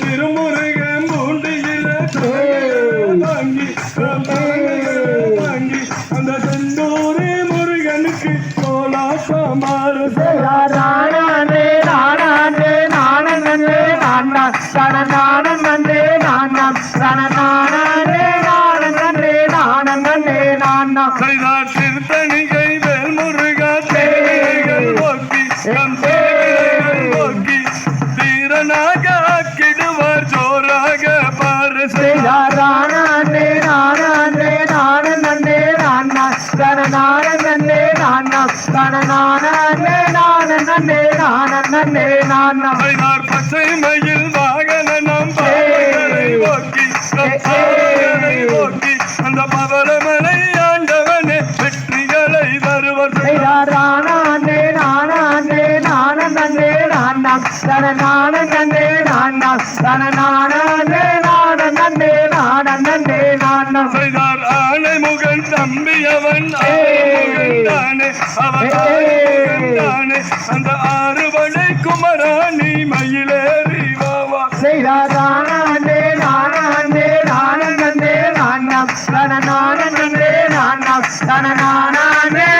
திருமுருகன் அண்ணனே நான் அண்ணனே நான் நம்மையார் பசைமையில் வாகன நம் பாவங்களை ஓட்டி நம் பாவங்களை ஓட்டி அந்த பவளமலை ஆண்டவனே வெற்றிகளை தருவர். நானே நானே நானே நானாம் தன நானே நானாம் தன நானே நானே நானே நானாம் ஆனை முகன் தம்பி அந்த ஆறு வளை குமராணி மயிலேறி வாவா செய்தானே நானே நானே நானம் நானே நானம் நானே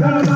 Thank you.